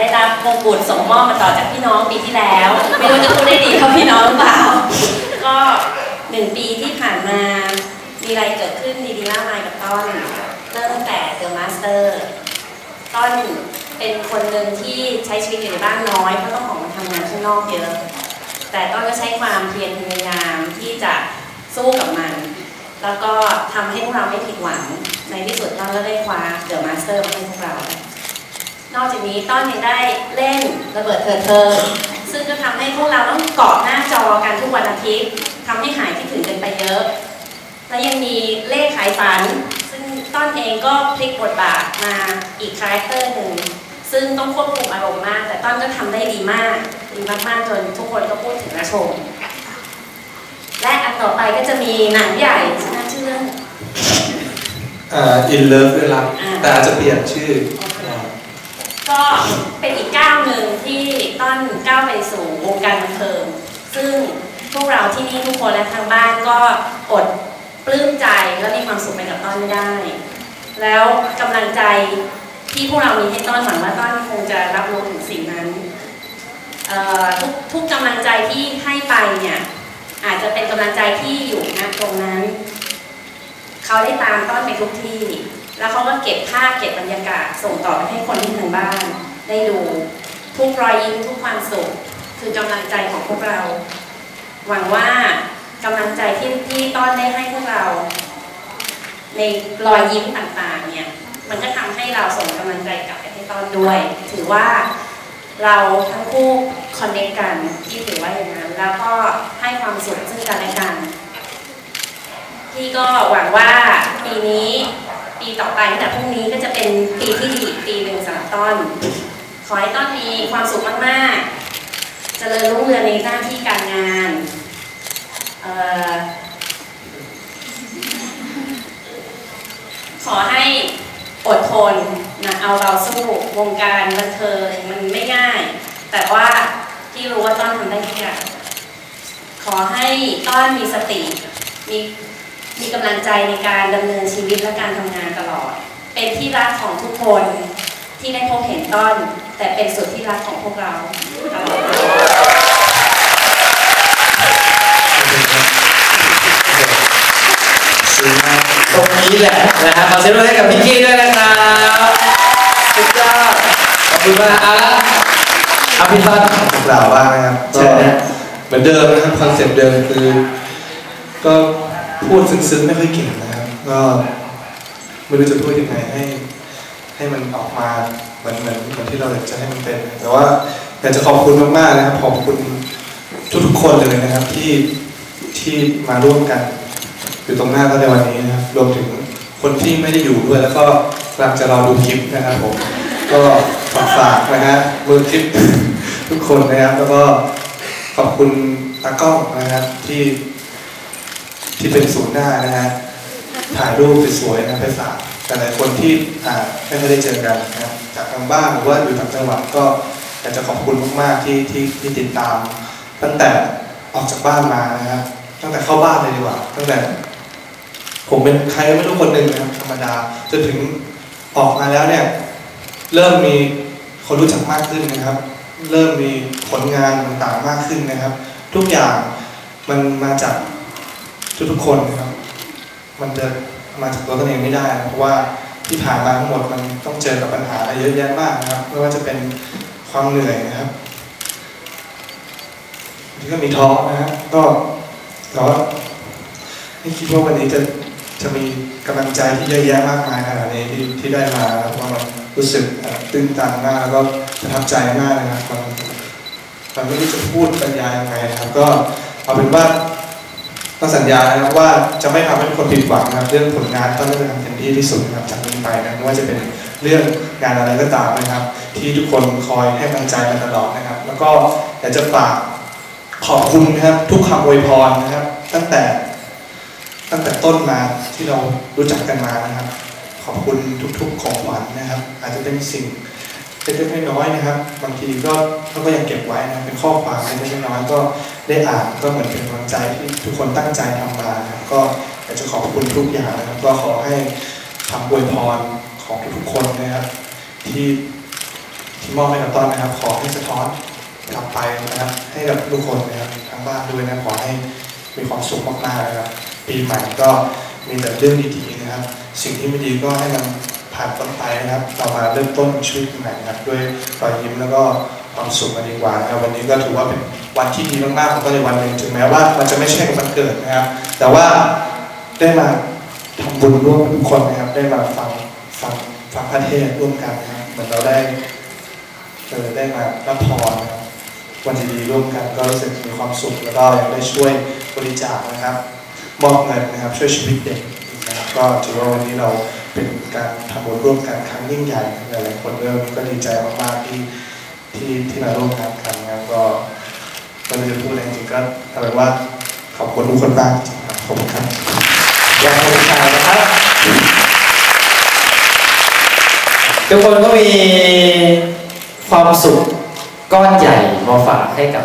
ได้รับมงกุฎส่งมอบมาต่อจากพี่น้องปีที่แล้ว ไม่รู้จะพูดได้ดีเท่าพี่น้องหรือเปล่า ก็หนึ่งปีที่ผ่านมา มีอะไรเกิดขึ้นดีๆมากมายกับต้นเริ่มตั้งแต่เดอะมาสเตอร์ต้นเป็นคนหนึ่งที่ใช้ชีวิตอยู่ในบ้านน้อยเพราะต้องออกมาทำงานข้างนอกเยอะ แต่ต้นก็ใช้ความเพียรพยายามที่จะสู้กับมัน แล้วก็ทำให้พวกเราไม่ผิดหวังในที่สุดต้นก็ได้คว้าเดอะมาสเตอร์มาให้พวกเรา นอกจากนี้ต้นยังได้เล่นระเบิดเถิดเทิงซึ่งก็ทำให้พวกเราต้องเกาะหน้าจอกันทุกวันอาทิตย์ทำให้หายคิดถึงกันไปเยอะ และยังมีเลขขายฝัน ซึ่งต้นเองก็พลิกบทบาทมาอีกคาแรคเตอร์หนึ่งซึ่งต้องควบคุมอารมณ์มาก แต่ต้นก็ทำได้ดีมากดีมากๆจนทุกคนก็พูดถึงและชม และอันต่อไปก็จะมีหนังใหญ่ชื่อน่าชื่อเรื่องอ่า in love ด้วยรักอ่าแต่อาจจะเปลี่ยนชื่ออ่า ก็เป็นอีกก้าวหนึ่งที่ต้นก้าวไปสู่วงการบันเทิง ซึ่งพวกเราที่นี่ทุกคนและทางบ้านก็อดปลื้มใจและมีความสุขไปกับต้นไม่ได้ แล้วกำลังใจที่พวกเรามีให้ต้นหวังว่าต้นคงจะรับรู้ถึงสิ่งนั้นทุกทุกกำลังใจที่ให้ไปเนี่ยอาจจะเป็นกำลังใจที่อยู่ณตรงนั้น เขาได้ตามต้นไปทุกที่ แล้วเขาก็เก็บภาพเก็บบรรยากาศ ส่งต่อไปให้คนที่ทางบ้าน ได้ดูทุกรอยยิ้มทุกความสุขคือกำลังใจของพวกเรา หวังว่ากำลังใจที่ที่ต้อนได้ให้พวกเรา ในรอยยิ้มต่างๆเนี่ยมันก็ทำให้เราส่งกำลังใจกลับไปให้ต้อนด้วย ถือว่าเราทั้งคู่คอนเนคกันที่ถือว่าอย่างนั้นแล้วก็ให้ความสุขซึ่งกันและกันพี่ก็หวังว่าปีนี้ ปีต่อไปตั้งแต่พรุ่งนี้ก็จะเป็นปีที่ดีปีหนึ่งสำหรับต้นขอให้ต้นมีความสุขมากๆ เจริญรุ่งเรืองในหน้าที่การงานออขอให้อดทนนะเอาเราสู้วงการบันเทิงมันไม่ง่าย แต่ว่าที่รู้ว่าต้นทำได้ทุกอย่างขอให้ต้นมีสติ มี มีกำลังใจในการดำเนินชีวิตและการทำงานตลอด เป็นที่รักของทุกคนที่ได้พบเห็นต้น แต่เป็นสุดที่รักของพวกเราตลอดซึ้งมากตรงนี้แหละนะครับขอเสียงปรบมือให้กับพี่กี้ด้วยนะครับสุดยอดขอบคุณมากเอาละเอาพี่ต้นกล่าวบ้างนะครับเชิญนะ เหมือนเดิมนะครับคอนเซ็ปต์เดิมคือ ก็ พูดซึ้งๆไม่ค่อยเก่งนะครับก็ไม่รู้จะพูดยังไงให้ให้มันออกมาเหมือนเหมือนเหมือนที่เราอยากจะให้มันเป็น แต่ว่าอยากจะขอบคุณมากๆนะครับขอบคุณทุกๆคนเลยนะครับที่ที่มาร่วมกันอยู่ตรงหน้าเราในวันนี้นะครับรวมถึงคนที่ไม่ได้อยู่ด้วยแล้วก็กำลังจะรอดูคลิปนะครับผมก็ฝากฝากนะฮะมือคลิปทุกคนนะครับ แล้วก็ขอบคุณตากล้องนะครับที่ ที่เป็นศูนย์หน้านะฮะถ่ายรูปสวยๆนะไปฝากแต่หลายคนที่อ่าไม่ค่ได้เจอกันนะจากทางบ้านหรือว่าอยู่ต่างจังหวัดก็อยากจะขอบคุณมากๆที่ที่ที่ติดตาม ตั้งแต่ออกจากบ้านมานะครับตั้งแต่เข้าบ้านเลยดีกว่า ตั้งแต่ ผมเป็นใครไม่รู้คนหนึ่งนะครับธรรมดาจนถึงออกมาแล้วเนี่ย เริ่มมีคนรู้จักมากขึ้นนะครับ เริ่มมีผลงานต่างๆมากขึ้นนะครับ ทุกอย่างมันมาจาก ทุกๆคนนะครับ มันจะมาจากตัวตนเองไม่ได้นะเพราะว่าที่ผ่านมาทั้งหมดมันต้องเจอกับปัญหาเยอะแยะมากนะครับ ไม่ว่าจะเป็นความเหนื่อยนะครับที่ก็มีท้อนะฮะก็แต่ว่าไม่คิดว่าวันนี้จะจะมีกำลังใจที่เยอะแยะมากมายขนาดนี้ที่ที่ได้มาแล้วก็มันรู้สึกตื้นตันมากแล้วก็ประทับใจมากนะครับมันมันไม่รู้จะพูดบรรยายยังไงครับ ก็เอาเป็นว่า ต้องสัญญานะครับว่าจะไม่ทำให้คนผิดหวังนะครับ เรื่องผลงานต้องได้ทำเต็มที่ที่สุดนะครับจากนี้ไปนะไม่ว่าจะเป็นเรื่องงานอะไรก็ตามนะครับ ที่ทุกคนคอยให้กำลังใจมาตลอดนะครับ แล้วก็อยากจะฝากขอบคุณนะครับ ทุกคำอวยพรนะครับ ตั้งแต่ตั้งแต่ต้นมาที่เรารู้จักกันมานะครับ ขอบคุณทุกๆของขวัญนะครับ อาจจะเป็นสิ่ง เล็กๆน้อยๆนะครับ บางทีก็เขาก็ยังเก็บไว้นะเป็นข้อความเล็กๆน้อยๆก็ได้อ่านก็เหมือนเป็นกำลังใจที่ทุกคนตั้งใจทำมาครับก็อยากจะขอบคุณทุกอย่างนะครับก็ขอให้คำอวยพรของทุกๆคนนะครับ ที่ที่มอบให้กับต้อนนะครับ ขอให้สะท้อนกลับไปนะครับ ให้กับทุกคนนะครับทั้งบ้านด้วยนะขอให้มีความสุขมากๆนะครับ ปีใหม่ก็มีแต่เรื่องดีๆนะครับ สิ่งที่ไม่ดีก็ให้มัน ผ่านพ้นไปนะครับ เรามาเริ่มต้นชีวิตใหม่นะครับด้วยรอยยิ้มแล้วก็ความสุขกันดีกว่านะครับวันนี้ก็ถือว่าเป็นวันที่ดีมากๆของต้นในวันหนึ่งถึงแม้ว่ามันจะไม่ใช่วันเกิดนะครับ แต่ว่าได้มาทำบุญร่วมกับทุกคนนะครับ ได้มาฟังฟังฟังพระเทศน์ร่วมกันนะครับเหมือนเราได้เออได้มารับพรนะครับวันดีๆร่วมกันก็รู้สึกมีความสุขแล้วก็ยังได้ช่วยบริจาคนะครับมอบเงินนะครับช่วยชีวิตเด็กนะครับก็ถือว่าวันนี้เรา เป็นการทำบุญร่วมกันครั้งยิ่งใหญ่หลายๆคนเริ่มก็ดีใจมากๆที่ที่ที่มาร่วมงานกันนะครับก็ก็จะพูดอะไรจริงๆก็เอาเป็นว่าขอบคุณทุกคนมากจริงครับขอบคุณครับยังคงชายนะครับทุกคนก็มีความสุขก้อนใหญ่มาฝากให้กับ